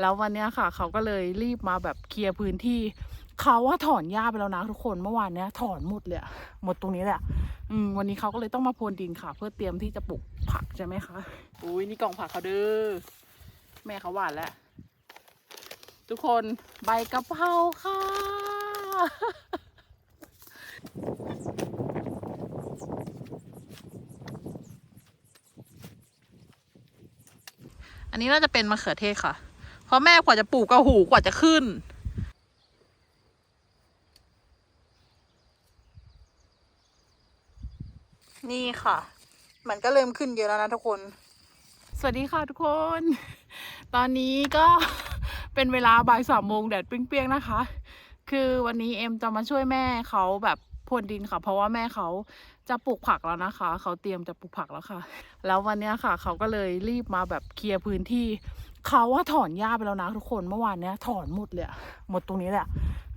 แล้ววันเนี้ยค่ะ เขาก็เลยรีบมาแบบเคลียร์พื้นที่ เขาว่าถอนหญ้าไปแล้วนะทุกคนเมื่อวานเนี้ยถอนหมดเลยอะหมดตรงนี้แหละอืมวันนี้เขาก็เลยต้องมาพรวนดินค่ะ เพื่อเตรียมที่จะปลูกผักใช่ไหมคะอุ้ยนี่กล่องผักเขาเด้อแม่เขาหวานแล้ว ทุกคนใบกะเพราค่ะอันนี้น่าจะเป็นมะเขือเทศค่ะ เพราะแม่กว่าจะปลูกกระหูกว่าจะขึ้นนี่ค่ะ มันก็เริ่มขึ้นเยอะแล้วนะทุกคน สวัสดีค่ะทุกคน ตอนนี้ก็เป็นเวลาบ่ายสามโมงแดดเปรี้ยงๆนะคะ คือวันนี้เอ็มจะมาช่วยแม่เขาแบบพรวนดินค่ะ เพราะว่าแม่เขาจะปลูกผักแล้วนะคะ เขาเตรียมจะปลูกผักแล้วค่ะ แล้ววันนี้ค่ะ เขาก็เลยรีบมาแบบเคลียร์พื้นที่ เขาว่าถอนหญ้าไปแล้วนะทุกคนเมื่อวานเนี้ยถอนหมดเลยหมดตรงนี้แหละ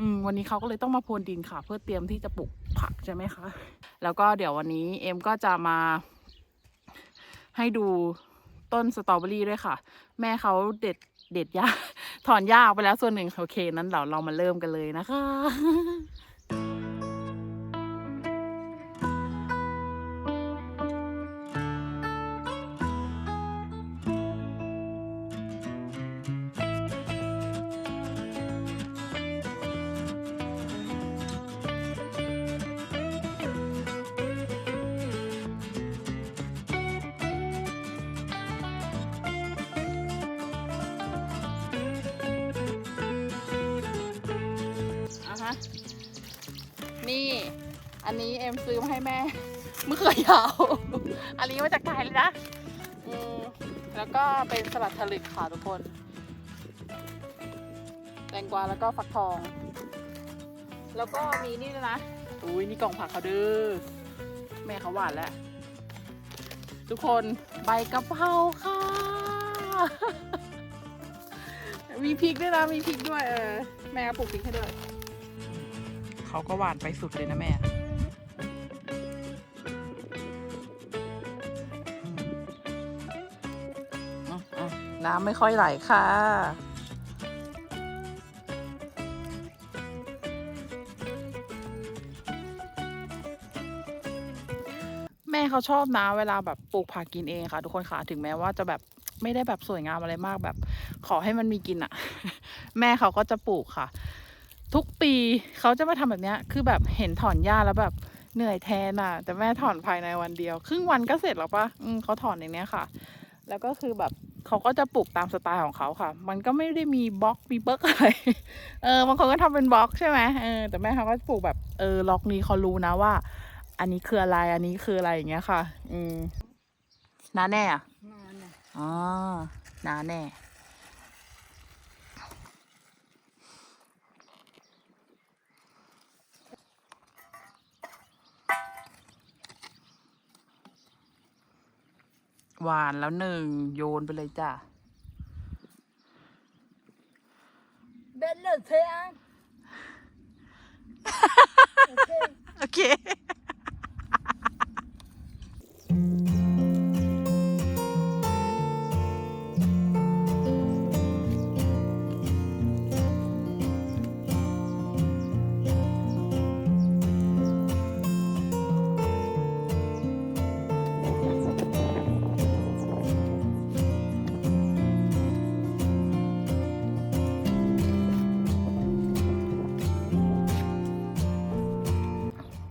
อืมวันนี้เขาก็เลยต้องมาพรวนดินค่ะ เพื่อเตรียมที่จะปลูกผักใช่ไหมคะ แล้วก็เดี๋ยววันนี้เอ็มก็จะมา ให้ดูต้นสตรอเบอรี่ด้วยค่ะ แม่เขาเด็ดเด็ดหญ้าถอนหญ้าออกไปแล้วส่วนหนึ่งโอเค นั้นเดี๋ยวเรามาเริ่มกันเลยนะคะ นี่ อันนี้เอ็มซื้อมาให้แม่มะเขือยาว อันนี้มาจากไกลเลยนะอืมแล้วก็เป็นสลัดทะลึกค่ะทุกคน แตงกวาแล้วก็ฟักทอง แล้วก็มีนี่ด้วยนะ อุ้ยนี่กล่องผักเขาเด้อ แม่เขาหวานแล้ว ทุกคนใบกะเพราค่ะ มีพริกด้วยนะ มีพริกด้วยเออ แม่ปลูกพริกให้ด้วย เขาก็หวานไปสุดเลยนะแม่น้ำไม่ค่อยไหลค่ะ แม่เขาชอบนะเวลาแบบปลูกผักกินเองค่ะ ทุกคนค่ะถึงแม้ว่าจะแบบไม่ได้แบบสวยงามอะไรมากแบบ ขอให้มันมีกินอะแม่เขาก็จะปลูกค่ะ ทุกปีเขาจะมาทำแบบเนี้ยคือแบบเห็นถอนหญ้าแล้วแบบเหนื่อยแทนอะ แต่แม่ถอนภายในวันเดียว ครึ่งวันก็เสร็จแล้วปะอืมเขาถอนในเนี้ยค่ะ แล้วก็คือแบบเขาก็จะปลูกตามสไตล์ของเขาค่ะ มันก็ไม่ได้มีบล็อกมีเบิร์กอะไร เออบางคนก็ทำเป็นบล็อกใช่ไหมเออแต่แม่เขาก็ปลูกแบบเออล็อกนี้เขารู้นะว่า อันนี้คืออะไรอันนี้คืออะไรอย่างเงี้ยค่ะ อืมน้าแน่อะนานน่ะอ๋อน้าแน่ หวานแล้วหนึ่งโยนไปเลยจ้ะเบนเลยเทียง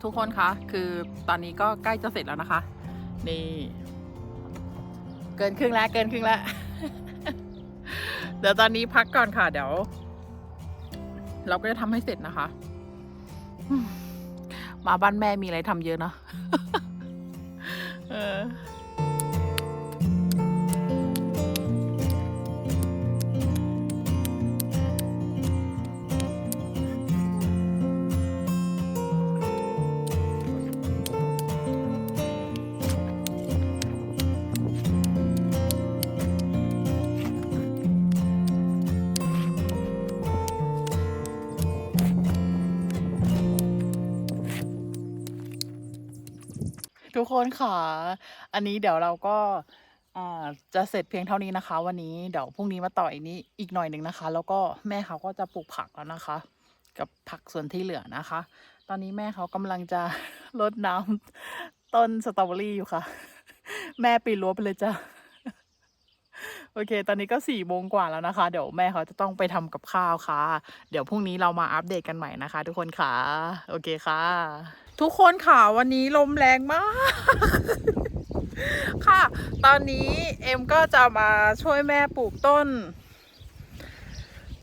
ทุกคนคะคือตอนนี้ก็ใกล้จะเสร็จแล้วนะคะ นี่ เกินครึ่งแล้วเกินครึ่งแล้ว เดี๋ยวตอนนี้พักก่อนค่ะ เดี๋ยว เราก็จะทำให้เสร็จนะคะมมาบ้านแม่มีอะไรทำเยอะเนาะเออ ทุกคนค่ะ อันนี้เดี๋ยวเราก็จะเสร็จเพียงเท่านี้นะคะ วันนี้เดี๋ยวพรุ่งนี้มาต่ออีกนี้อีกหน่อยหนึ่งนะคะ แล้วก็แม่เขาก็จะปลูกผักแล้วนะคะ กับผักส่วนที่เหลือนะคะ ตอนนี้แม่เขากำลังจะรดน้ำต้นสตรอเบอรี่อยู่ค่ะ แม่ปีนรั้วไปเลยจ้ะโอเค ตอนนี้ก็สี่โมงกว่าแล้วนะคะ เดี๋ยวแม่เขาจะต้องไปทำกับข้าวค่ะ เดี๋ยวพรุ่งนี้เรามาอัปเดตกันใหม่นะคะ ทุกคนค่ะ โอเคค่ะ ทุกคนค่ะวันนี้ลมแรงมาก ค่ะ ตอนนี้เอ็มก็จะมาช่วยแม่ปลูกต้น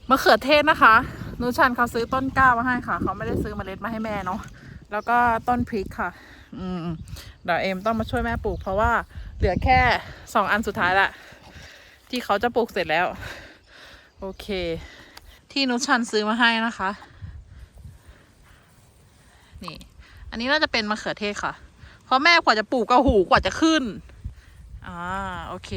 มะเขือเทศนะคะนูชันเขาซื้อต้นกล้ามาให้ค่ะ เขาไม่ได้ซื้อเมล็ดมาให้แม่เนาะแล้วก็ต้นพริกค่ะ อืมเดี๋ยวเอ็มต้องมาช่วยแม่ปลูก เพราะว่าเหลือแค่สองอันสุดท้ายละที่เขาจะปลูกเสร็จแล้ว โอเค ที่นุชันซื้อมาให้นะคะ นี่ อันนี้น่าจะเป็นมะเขือเทศค่ะ เพราะแม่กว่าจะปลูกก็หูกว่าจะขึ้น อ่า โอเค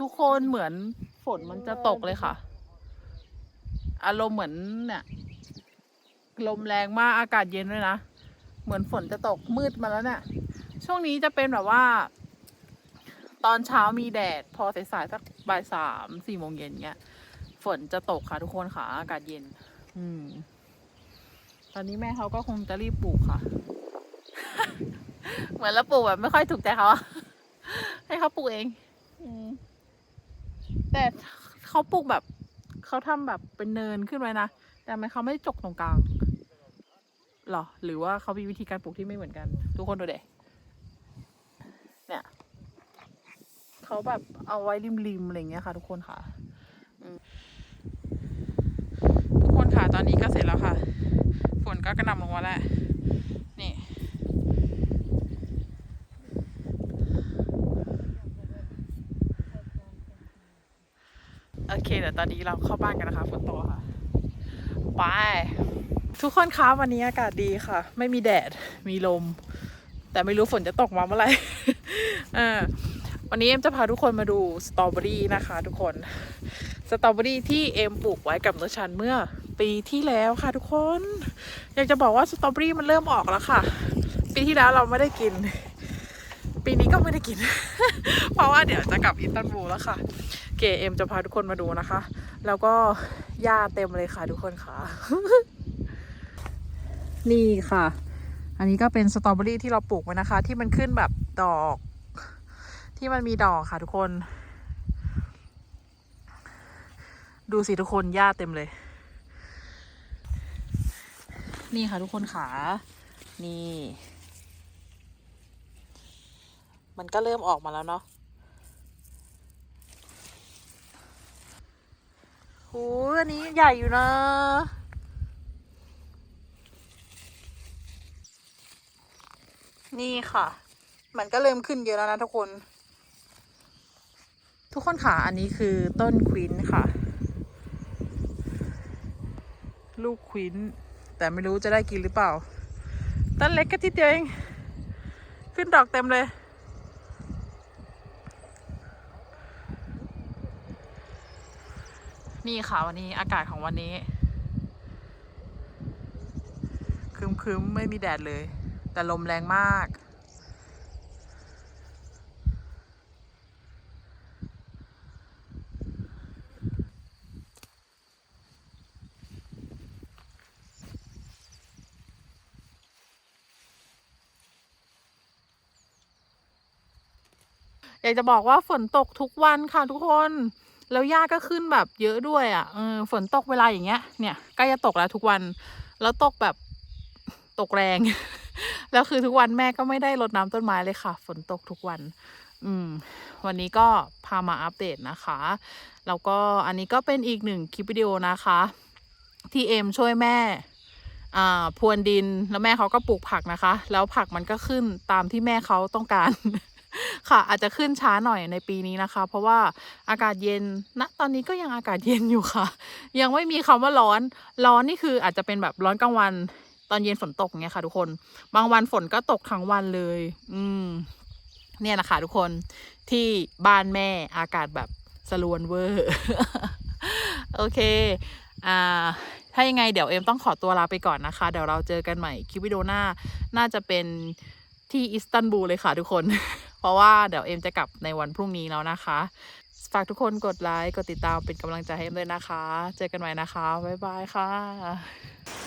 ทุกคนเหมือนฝนมันจะตกเลยค่ะ อารมณ์เหมือนเนี่ยลมแรงมากอากาศเย็นด้วยนะ เหมือนฝนจะตกมืดมาแล้วเนี่ย ช่วงนี้จะเป็นแบบว่า ตอนเช้ามีแดด พอสายๆสักบ่ายสามสี่โมงเย็นเงี้ย ฝนจะตกค่ะทุกคนค่ะ อากาศเย็น อืม ตอนนี้แม่เขาก็คงจะรีบปลูกค่ะ เหมือนเราปลูกแบบไม่ค่อยถูกใจเขาให้เขาปลูกเอง แต่เขาปลูกแบบเขาทำแบบเป็นเนินขึ้นไว้นะ แต่ทำไมเขาไม่จกตรงกลางหรอ หรือว่าเขามีวิธีการปลูกที่ไม่เหมือนกัน ทุกคนดูเด็เนี่ยเขาแบบเอาไว้ริมๆอะไรเงี้ยค่ะ ทุกคนค่ะทุกคนค่ะตอนนี้ก็เสร็จแล้วค่ะ ฝนก็กระหน่ำลงมาแล้ว นี่ โอเคเดี๋ยว ตอนนี้เราเข้าบ้านกันนะคะฝนตกค่ะไปทุกคนคะวันนี้อากาศดีค่ะ ไม่มีแดดมีลม แต่ไม่รู้ฝนจะตกมาเมื่อไหร่วันนี้เอ็มจะพาทุกคนมาดูสตรอเบอรี่นะคะทุกคนสตรอเบอรี่ที่เอ็มปลูกไว้กับนชันเมื่อปีที่แล้วค่ะทุกคน อยากจะบอกว่าสตรอเบอรี่มันเริ่มออกแล้วค่ะ ปีที่แล้วเราไม่ได้กิน ปีนี้ก็ไม่ได้กิน เพราะว่าเดี๋ยวจะกลับอินตันบูลแล้วค่ะ กเอ็มจะพาทุกคนมาดูนะคะ แล้วก็หญ้าเต็มเลยค่ะทุกคนค่ะ นี่ค่ะ อันนี้ก็เป็นสตรอเบอรี่ที่เราปลูกไว้นะคะ ที่มันขึ้นแบบดอก ที่มันมีดอกค่ะทุกคน ดูสิทุกคนหญ้าเต็มเลย นี่ค่ะทุกคนขานี่ มันก็เริ่มออกมาแล้วเนาะ โหอันนี้ใหญ่อยู่นะ นี่ค่ะ มันก็เริ่มขึ้นเยอะแล้วนะทุกคน ทุกคนค่ะ อันนี้คือต้นควินค่ะ ลูกควิน แต่ไม่รู้จะได้กินหรือเปล่า ต้นเล็กก็ทีเดียวเอง ขึ้นดอกเต็มเลย นี่ค่ะวันนี้อากาศของวันนี้คึมๆไม่มีแดดเลย แต่ลมแรงมาก อยากจะบอกว่าฝนตกทุกวันค่ะทุกคน แล้วหญ้าก็ขึ้นแบบเยอะด้วยอะ่ะเออฝนตกเวลาอย่างเงี้ย เนี่ยใกล้จะตกแล้วทุกวัน แล้วตกแบบตกแรง แล้วคือทุกวันแม่ก็ไม่ได้รดน้ำต้นไม้เลยค่ะ ฝนตกทุกวัน อืม วันนี้ก็พามาอัปเดตนะคะ แล้วก็อันนี้ก็เป็นอีกหนึ่งคลิปวิดีโอนะคะที่เอ็มช่วยแม่อ่าพรวนดินแล้วแม่เขาก็ปลูกผักนะคะ แล้วผักมันก็ขึ้นตามที่แม่เขาต้องการ ค่ะ อาจจะขึ้นช้าหน่อยในปีนี้นะคะ เพราะว่าอากาศเย็นณตอนนี้ก็ยังอากาศเย็นอยู่ค่ะ ยังไม่มีคำว่าร้อน ร้อนนี่คืออาจจะเป็นแบบร้อนกลางวัน ตอนเย็นฝนตกเงี้ยค่ะ ทุกคน บางวันฝนก็ตกทั้งวันเลย อืม เนี่ยนะคะ ทุกคนที่บ้านแม่อากาศแบบสลวนเวอร์ โอเค อ่าถ้ายังไงเดี๋ยวเอ็มต้องขอตัวลาไปก่อนนะคะ เดี๋ยวเราเจอกันใหม่คลิปวิดีโอหน้า น่าจะเป็นที่อิสตันบูลเลยค่ะทุกคน เพราะว่าเดี๋ยวเอ็มจะกลับในวันพรุ่งนี้แล้วนะคะ ฝากทุกคนกดไลค์ กดติดตามเป็นกำลังใจให้เอ็มด้วยนะคะ เจอกันใหม่นะคะ บ๊ายบายค่ะ